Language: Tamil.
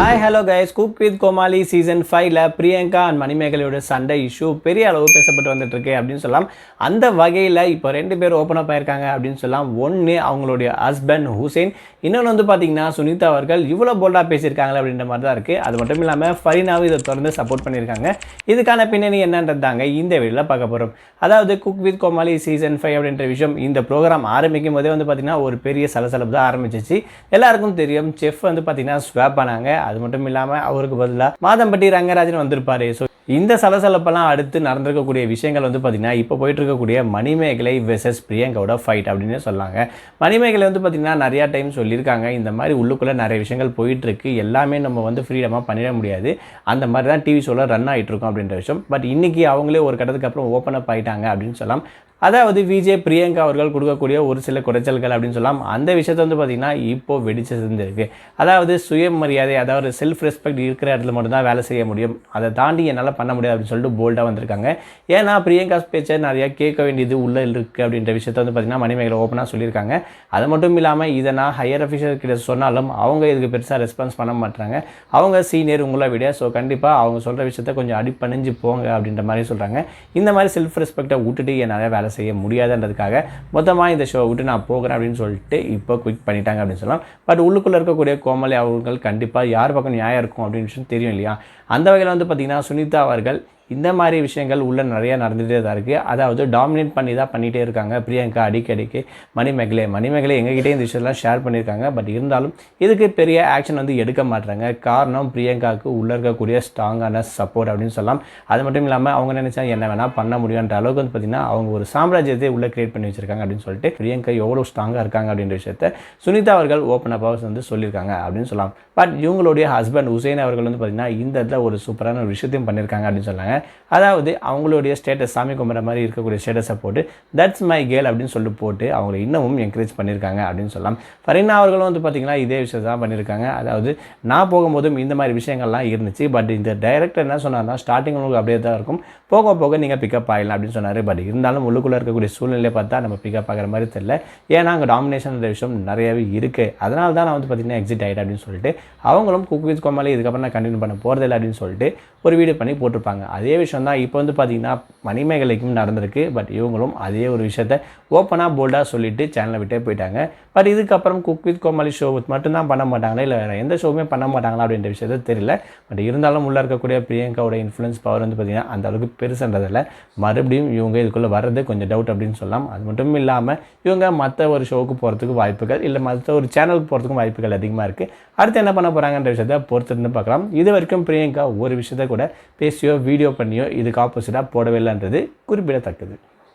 Hi hello guys cook with Komali season ஃபைவ்ல பிரியங்கா அண்ட் மணிமேகலையோட சண்டை இஷ்யூ பெரிய அளவு பேசப்பட்டு வந்துட்டு இருக்கு அப்படின்னு சொல்லலாம். அந்த வகையில் இப்போ ரெண்டு பேர் ஓப்பன் அப் ஆயிருக்காங்க அப்படின்னு சொல்லலாம். ஒன்று அவங்களுடைய ஹஸ்பண்ட் ஹுசேன். இன்னொன்று வந்து பார்த்தீங்கன்னா சுனிதா அவர்கள் இவ்வளோ போல்டாக பேசியிருக்காங்களே அப்படின்ற மாதிரி தான் இருக்குது அது மட்டும் இல்லாமல் ஃபரினாவும் இதை தொடர்ந்து சப்போர்ட் பண்ணியிருக்காங்க. இதுக்கான பின்னணி என்னன்றது தாங்க இந்த வீடியோவில் பார்க்க போகிறோம் அதாவது cook with Komali season five அப்படின்ற விஷயம் இந்த ப்ரோக்ராம் ஆரம்பிக்கும் போதே வந்து பார்த்தீங்கன்னா ஒரு பெரிய சலசலப்பு தான் ஆரம்பிச்சிச்சு. எல்லாருக்கும் தெரியும் செஃப் வந்து பார்த்தீங்கன்னா ஸ்வாப் பண்ணாங்க அது மட்டும் இல்லாமல் அவருக்கு பதிலாக மாதம்பட்டி ரங்கராஜன் வந்திருப்பாரு. ஸோ இந்த சலசலப்பெல்லாம் அடுத்து நடந்திருக்கக்கூடிய விஷயங்கள் வந்து பார்த்திங்கன்னா இப்போ போயிட்டு இருக்கக்கூடிய மணிமேகலை வெர்சஸ் பிரியங்காவோட ஃபைட் அப்படின்னு சொல்லாங்க மணிமேகலை வந்து பார்த்திங்கன்னா நிறையா டைம் சொல்லியிருக்காங்க. இந்த மாதிரி உள்ளுக்குள்ளே நிறைய விஷயங்கள் போயிட்டுருக்கு. எல்லாமே நம்ம வந்து ஃப்ரீடமாக பண்ணிட முடியாது. அந்த மாதிரி தான் டிவி ஷோவில் ரன் ஆகிட்டு இருக்கும் அப்படின்ற விஷயம். பட் இன்றைக்கி அவங்களே ஒரு கட்டத்துக்கு அப்புறம் ஓப்பன் அப் ஆகிட்டாங்க அப்படின்னு சொல்லலாம். அதாவது விஜய் பிரியங்கா அவர்கள் கொடுக்கக்கூடிய ஒரு சில குறைச்சல்கள் அப்படின்னு சொல்லலாம் அந்த விஷயத்தை வந்து பார்த்திங்கன்னா இப்போது வெடிச்சு செஞ்சிருக்கு அதாவது சுயமரியாதை அதாவது செல்ஃப் ரெஸ்பெக்ட் இருக்கிற இடத்துல மட்டும்தான் வேலை செய்ய முடியும். அதை தாண்டி என்னால் பண்ண முடியாது அப்படின்னு சொல்லிட்டு போல்டாக வந்திருக்காங்க. ஏன்னா பிரியங்கா பேச்சை நிறையா கேட்க வேண்டியது உள்ளே இருக்குது அப்படின்ற விஷயத்த வந்து பார்த்திங்கன்னா மணிமேகலை ஓப்பனாக சொல்லியிருக்காங்க. அது மட்டும் இல்லாமல் இதை நான் ஹையர் அஃபிஷியல் கிட்ட சொன்னாலும் அவங்க இதுக்கு பெருசாக ரெஸ்பான்ஸ் பண்ண மாட்டாங்க அவங்க சீனியர் உங்களை விட ஸோ கண்டிப்பாக அவங்க சொல்கிற விஷயத்த கொஞ்சம் அடிப்பணிஞ்சு போங்க அப்படின்ற மாதிரி சொல்கிறாங்க இந்த மாதிரி செல்ஃப் ரெஸ்பெக்டை விட்டுட்டு என்னால் வேலை செய்ய முடியாதுன்றதுக்காக மொத்தமாக இந்த ஷோ விட்டு நான் போகிறேன் அப்படின்னு சொல்லிட்டு இப்போ குவிக் பண்ணிட்டாங்க அப்படின்னு சொல்லலாம். பட் உள்ளுக்குள்ளே இருக்கக்கூடிய கோமலை அவர்கள் கண்டிப்பாக யார் பக்கம் நியாயம் இருக்கும் அப்படின்னு தெரியும் இல்லையா? அந்த வகையில் வந்து பார்த்திங்கன்னா சுனிதா அவர்கள் இந்த மாதிரி விஷயங்கள் உள்ளே நிறையா நடந்துகிட்டே தான் இருக்குது அதாவது டாமினேட் பண்ணி தான் பண்ணிகிட்டே இருக்காங்க. பிரியங்கா அடிக்கடிக்கு மணிமேகலை மணிமேகலை எங்ககிட்டே இந்த விஷயம்லாம் ஷேர் பண்ணியிருக்காங்க. பட் இருந்தாலும் இதுக்கு பெரிய ஆக்ஷன் வந்து எடுக்க மாட்டுறாங்க. காரணம் பிரியங்காவுக்கு உள்ளே இருக்கக்கூடிய ஸ்ட்ராங்கான சப்போர்ட் அப்படின்னு சொல்லலாம். அது மட்டும் இல்லாமல் அவங்க நினச்சா என்ன வேணால் பண்ண முடியுன்ற அளவுக்கு வந்து பார்த்திங்கன்னா அவங்க ஒரு சாம்ராஜ்யத்தை உள்ளே கிரியேட் பண்ணி வச்சிருக்காங்க அப்படின்னு சொல்லிட்டு பிரியங்கா எவ்வளோ ஸ்ட்ராங்காக இருக்காங்க அப்படின்ற விஷயத்த சுனிதா அவர்கள் ஓப்பன் அப்பாக வந்து சொல்லியிருக்காங்க அப்படின்னு சொல்லலாம். பட் இவங்களுடைய ஹஸ்பண்ட் உசைன் அவர்கள் வந்து பார்த்திங்கன்னா இந்த இடத்துல ஒரு சூப்பரான ஒரு விஷயத்தையும் பண்ணியிருக்காங்க அப்படின்னு சொன்னாங்க. அதாவது அவங்களுடைய ஸ்டேட்டஸ் சாமி கும்பிட்ற மாதிரி இருக்கக்கூடிய ஸ்டேட்டஸை போட்டு தட்ஸ் மை கேல் அப்படின்னு சொல்லி போட்டு அவங்களை இன்னமும் என்கரேஜ் பண்ணியிருக்காங்க அப்படின்னு சொல்லலாம். ஃபரினா அவர்களும் வந்து பார்த்திங்கன்னா இதே விஷயம் தான் பண்ணியிருக்காங்க அதாவது நான் போகும்போதும் இந்த மாதிரி விஷயங்கள்லாம் இருந்துச்சு. பட் இந்த டைரக்டர் என்ன சொன்னார்னா ஸ்டார்டிங் உங்களுக்கு அப்படியே தான் இருக்கும். போக போக நீங்கள் பிக்கப் ஆகலாம் அப்படின்னு சொன்னார். பட் இருந்தாலும் உள்ளுக்குள்ளே இருக்கக்கூடிய சூழ்நிலையை பார்த்தா நம்ம பிக்கப் ஆகிற மாதிரி தெரியல. ஏன்னா அங்கே டாமினேஷன் விஷயம் நிறையவே இருக்குது அதனால தான் நான் வந்து பார்த்திங்கன்னா எக்ஸிட் ஆகிட்டேன் அப்படின்னு சொல்லிட்டு அவங்களும் குக் வித் கோமாளி இதுக்கப்புறம் நான் கண்டினியூ பண்ண போகிறதில்ல அப்படின்னு சொல்லிட்டு ஒரு வீடியோ பண்ணி போட்டிருப்பாங்க. அதே விஷயம் தான் இப்போ வந்து பார்த்திங்கன்னா மணிமேகலைக்கும் நடந்திருக்கு. பட் இவங்களும் அதே ஒரு விஷயத்த ஓப்பனாக போல்டாக சொல்லிட்டு சேனலை விட்டே போயிட்டாங்க. பட் இதுக்கப்புறம் குக் வித் கோமாளி ஷோ மட்டும்தான் பண்ண மாட்டாங்களா? இல்லை வேறு எந்த ஷோவுமே பண்ண மாட்டாங்களா அப்படின்ற விஷயத்த தெரியல. பட் இருந்தாலும் உள்ளே இருக்கக்கூடிய பிரியங்காவோட இன்ஃப்ளூயன்ஸ் பவர் வந்து பார்த்திங்கன்னா அந்த அளவுக்கு பெருசுன்றதில் மறுபடியும் இவங்க இதுக்குள்ளே வர்றது கொஞ்சம் டவுட் அப்படின்னு சொல்லலாம். அது மட்டும் இல்லாமல் இவங்க மற்ற ஒரு ஷோவுக்கு போகிறதுக்கு வாய்ப்புகள் இல்லை மற்ற ஒரு சேனலுக்கு போகிறதுக்கும் வாய்ப்புகள் அதிகமாக இருக்குது அடுத்து என்ன பண்ண போகிறாங்கன்ற விஷயத்த பொறுத்திருந்து பார்க்கலாம். இது வரைக்கும் பிரியங்கா ஒரு விஷயத்த கூட பேசியோ வீடியோ பண்ணியோ இதுக்கு ஆப்போசிட்டாக போடவே இல்லைன்றது குறிப்பிடத்தக்கது.